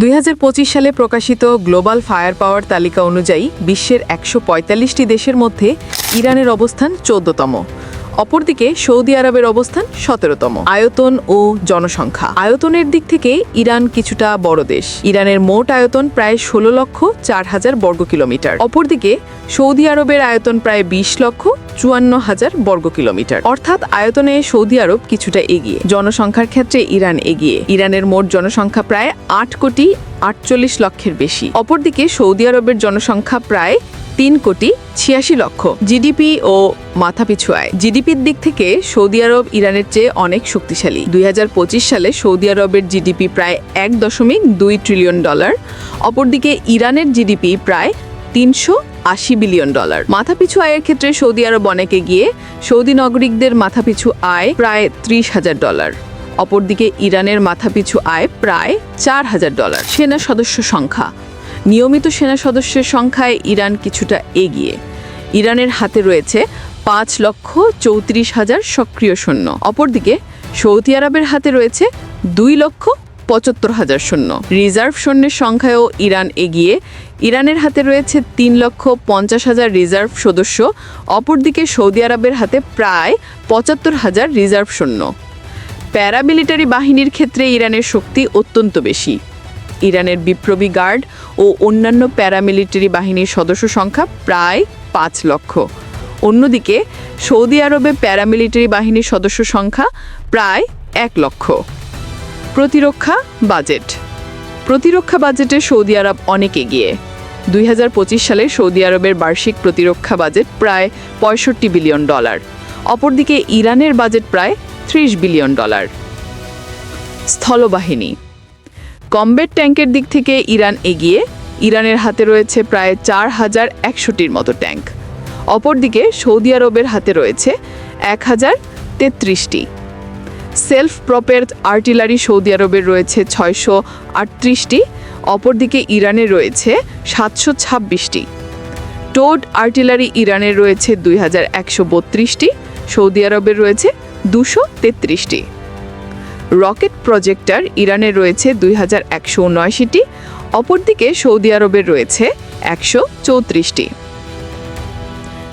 দুই হাজার পঁচিশ সালে প্রকাশিত গ্লোবাল ফায়ার পাওয়ার তালিকা অনুযায়ী বিশ্বের একশো পঁয়তাল্লিশটি দেশের মধ্যে ইরানের অবস্থান চোদ্দতম। অপরদিকে সৌদি আরবের অবস্থান সতেরোতম। আয়তন ও জনসংখ্যা। আয়তনের দিক থেকে ইরান কিছুটা বড় দেশ। ইরানের মোট আয়তন প্রায় ষোলো লক্ষ চার হাজার বর্গ কিলোমিটার অপরদিকে সৌদি আরবের আয়তন প্রায় বিশ লক্ষ চুয়ান্ন হাজার বর্গ কিলোমিটার। অর্থাৎ আয়তনে সৌদি আরব কিছুটা এগিয়ে। জনসংখ্যার ক্ষেত্রে ইরান এগিয়ে। ইরানের মোট জনসংখ্যা প্রায় আট কোটি আটচল্লিশ লক্ষের বেশি। অপরদিকে সৌদি আরবের জনসংখ্যা প্রায় তিন কোটি ছিয়াশি লক্ষ। জিডিপি ও মাথাপিছু আয় জিডিপির দিক থেকে সৌদি আরব ইরানের চেয়ে অনেক শক্তিশালী। দুই হাজার পঁচিশ সালে সৌদি আরবের জিডিপি প্রায় এক দশমিক দুই ট্রিলিয়ন ডলার। অপরদিকে ইরানের জিডিপি প্রায় তিনশো আশি বিলিয়ন ডলার। মাথাপিছু আয়ের ক্ষেত্রে সৌদি আরব অনেকে গিয়ে সৌদি নাগরিকদের মাথাপিছু আয় প্রায় ত্রিশ হাজার ডলার। অপরদিকে ইরানের মাথাপিছু আয় প্রায় চার হাজার ডলার। সেনা সদস্য সংখ্যা। নিয়মিত সেনা সদস্যের সংখ্যায় ইরান কিছুটা এগিয়ে। ইরানের হাতে রয়েছে পাঁচ লক্ষ চৌত্রিশ হাজার সক্রিয় সৈন্য। অপরদিকে সৌদি আরবের হাতে রয়েছে দুই লক্ষ পঁচাত্তর হাজার সৈন্য। রিজার্ভ সৈন্যের সংখ্যায়ও ইরান এগিয়ে। ইরানের হাতে রয়েছে তিন লক্ষ পঞ্চাশ হাজার রিজার্ভ সদস্য। অপরদিকে সৌদি আরবের হাতে প্রায় পঁচাত্তর হাজার রিজার্ভ সৈন্য। প্যারামিলিটারি বাহিনীর ক্ষেত্রে ইরানের শক্তি অত্যন্ত বেশি। ইরানের বিপ্লবী গার্ড ও অন্যান্য প্যারামিলিটারি বাহিনীর সদস্য সংখ্যা প্রায় পাঁচ লক্ষ। অন্যদিকে সৌদি আরবে প্যারামিলিটারি বাহিনীর সদস্য সংখ্যা প্রায় এক লক্ষ। প্রতিরক্ষা বাজেট। প্রতিরক্ষা বাজেটে সৌদি আরব অনেক এগিয়ে। দুই হাজার পঁচিশ সালে সৌদি আরবের বার্ষিক প্রতিরক্ষা বাজেট প্রায় পঁয়ষট্টি বিলিয়ন ডলার। অপরদিকে ইরানের বাজেট প্রায় ত্রিশ বিলিয়ন ডলার। স্থলবাহিনী। কমবেট ট্যাঙ্কের দিক থেকে ইরান এগিয়ে। ইরানের হাতে রয়েছে প্রায় চার হাজার একশোটির মতো ট্যাঙ্ক। অপরদিকে সৌদি আরবের হাতে রয়েছে এক হাজার তেত্রিশটি। সেলফ প্রপের আর্টিলারি সৌদি আরবের রয়েছে ছয়শো আটত্রিশটি, অপরদিকে ইরানে রয়েছে সাতশো ছাব্বিশটি। টোড আর্টিলারি ইরানের রয়েছে দুই হাজার একশো বত্রিশটি, সৌদি আরবের রয়েছে দুশো তেত্রিশটি। রকেট প্রজেক্টার ইরানের রয়েছে দুই হাজার একশো উনআশিটি, অপরদিকে সৌদি আরবের রয়েছে একশো চৌত্রিশটি।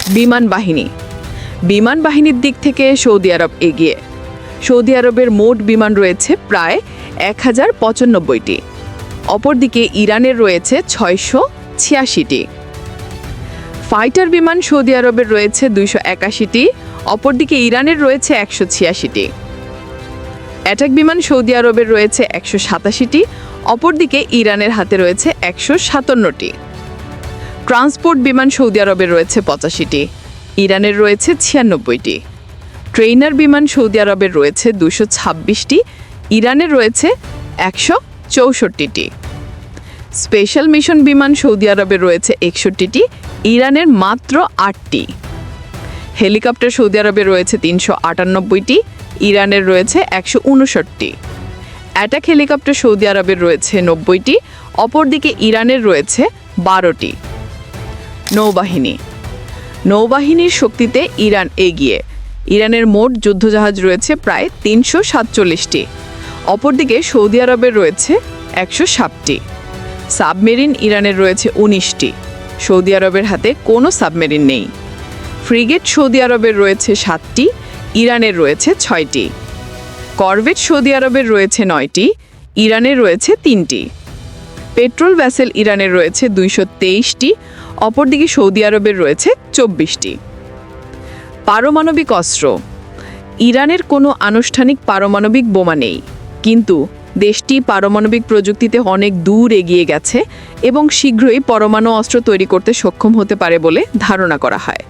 বিমান বাহিনী। বিমান বাহিনীর দিক থেকে সৌদি আরব এগিয়ে। সৌদি আরবের মোট বিমান রয়েছে প্রায় এক হাজার পঁচানব্বইটি। অপরদিকে ইরানের রয়েছে ছয়শো ছিয়াশিটি। ফাইটার বিমান সৌদি আরবের রয়েছে দুইশো একাশিটি, অপরদিকে ইরানের রয়েছে একশো ছিয়াশিটি। অ্যাটাক বিমান সৌদি আরবের রয়েছে একশো সাতাশিটি, অপরদিকে ইরানের হাতে রয়েছে একশো সাতান্নটি। ট্রান্সপোর্ট বিমান সৌদি আরবের রয়েছে পঁচাশিটি, ইরানের রয়েছে ছিয়ানব্বইটি। ট্রেইনার বিমান সৌদি আরবের রয়েছে দুশো ছাব্বিশটি, ইরানের রয়েছে একশো চৌষট্টিটি। স্পেশাল মিশন বিমান সৌদি আরবের রয়েছে একষট্টিটি, ইরানের মাত্র আটটি। হেলিকপ্টার সৌদি আরবে রয়েছে তিনশো আটানব্বইটি, ইরানের রয়েছে একশো উনষট্টি। অ্যাটাক হেলিকপ্টার সৌদি আরবের রয়েছে নব্বইটি, অপরদিকে ইরানের রয়েছে বারোটি। নৌবাহিনী। নৌবাহিনীর শক্তিতে ইরান এগিয়ে ইরানের মোট যুদ্ধজাহাজ রয়েছে প্রায় তিনশো সাতচল্লিশটি। অপরদিকে সৌদি আরবের রয়েছে একশো ষাটটি। সাবমেরিন ইরানের রয়েছে উনিশটি। সৌদি আরবের হাতে কোনো সাবমেরিন নেই। ফ্রিগেট সৌদি আরবের রয়েছে সাতটি, ইরানের রয়েছে ছয়টি। করভেট সৌদি আরবের রয়েছে নয়টি, ইরানের রয়েছে তিনটি। পেট্রোল ভ্যাসেল ইরানের রয়েছে দুইশো তেইশটি, অপরদিকে সৌদি আরবের রয়েছে চব্বিশটি। পারমাণবিক অস্ত্র। ইরানের কোনো আনুষ্ঠানিক পারমাণবিক বোমা নেই। কিন্তু দেশটি পারমাণবিক প্রযুক্তিতে অনেক দূর এগিয়ে গেছে এবং শীঘ্রই পরমাণু অস্ত্র তৈরি করতে সক্ষম হতে পারে বলে ধারণা করা হয়।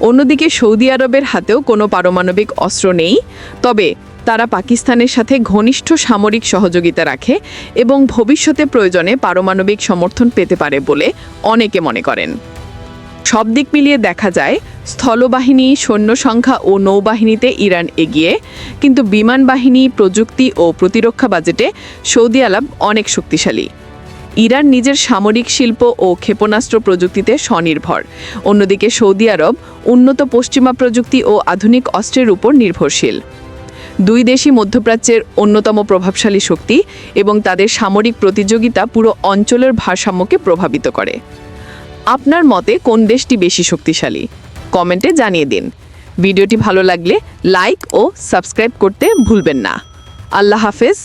অন্যদিকে সৌদি আরবের হাতেও কোনো পারমাণবিক অস্ত্র নেই, তবে তারা পাকিস্তানের সাথে ঘনিষ্ঠ সামরিক সহযোগিতা রাখে এবং ভবিষ্যতে প্রয়োজনে পারমাণবিক সমর্থন পেতে পারে বলে অনেকে মনে করেন। সব দিক মিলিয়ে দেখা যায় স্থলবাহিনী সৈন্য সংখ্যা ও নৌবাহিনীতে ইরান এগিয়ে, কিন্তু বিমান বাহিনী, প্রযুক্তি ও প্রতিরক্ষা বাজেটে সৌদি আরব অনেক শক্তিশালী। ইরান নিজের সামরিক শিল্প ও ক্ষেপণাস্ত্র প্রযুক্তিতে স্বনির্ভর। অন্যদিকে সৌদি আরব উন্নত পশ্চিমা প্রযুক্তি ও আধুনিক অস্ত্রের উপর নির্ভরশীল। দুই দেশই মধ্যপ্রাচ্যের অন্যতম প্রভাবশালী শক্তি এবং তাদের সামরিক প্রতিযোগিতা পুরো অঞ্চলের ভারসাম্যকে প্রভাবিত করে। আপনার মতে কোন দেশটি বেশি শক্তিশালী? কমেন্টে জানিয়ে দিন। ভিডিওটি ভালো লাগলে লাইক ও সাবস্ক্রাইব করতে ভুলবেন না। আল্লাহ হাফেজ।